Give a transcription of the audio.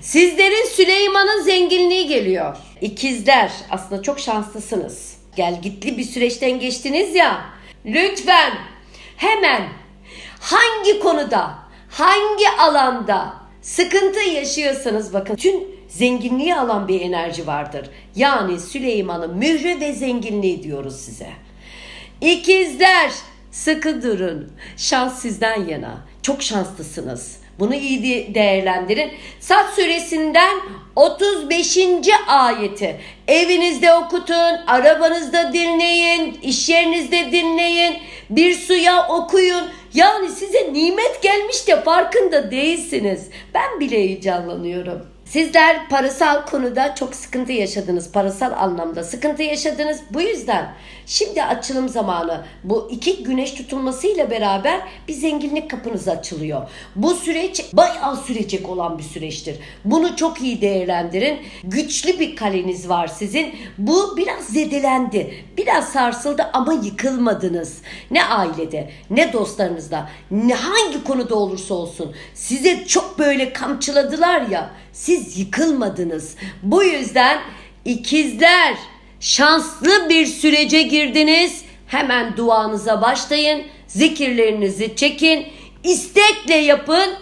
Sizlerin Süleyman'ın zenginliği geliyor. İkizler aslında çok şanslısınız. Gel gitli bir süreçten geçtiniz ya. Lütfen hemen hangi konuda, hangi alanda sıkıntı yaşıyorsanız bakın tüm zenginliği alan bir enerji vardır. Yani Süleyman'ın mührü ve zenginliği diyoruz size. İkizler sıkı durun. Şans sizden yana. Çok şanslısınız. Bunu iyi de- değerlendirin. Sat suresinden 35. ayeti evinizde okutun, arabanızda dinleyin, iş yerinizde dinleyin, bir suya okuyun. Yani size nimet gelmiş de farkında değilsiniz. Ben bile heyecanlanıyorum. Sizler parasal konuda çok sıkıntı yaşadınız. Parasal anlamda sıkıntı yaşadınız. Bu yüzden şimdi açılım zamanı. Bu iki güneş tutulmasıyla beraber bir zenginlik kapınız açılıyor. Bu süreç bayağı sürecek olan bir süreçtir. Bunu çok iyi değerlendirin. Güçlü bir kaleniz var sizin. Bu biraz zedelendi. Biraz sarsıldı ama yıkılmadınız. Ne ailede, ne dostlarınızda, ne hangi konuda olursa olsun. Size çok böyle kamçıladılar ya. Siz yıkılmadınız. Bu yüzden ikizler şanslı bir sürece girdiniz. Hemen duanıza başlayın. Zikirlerinizi çekin. istekle yapın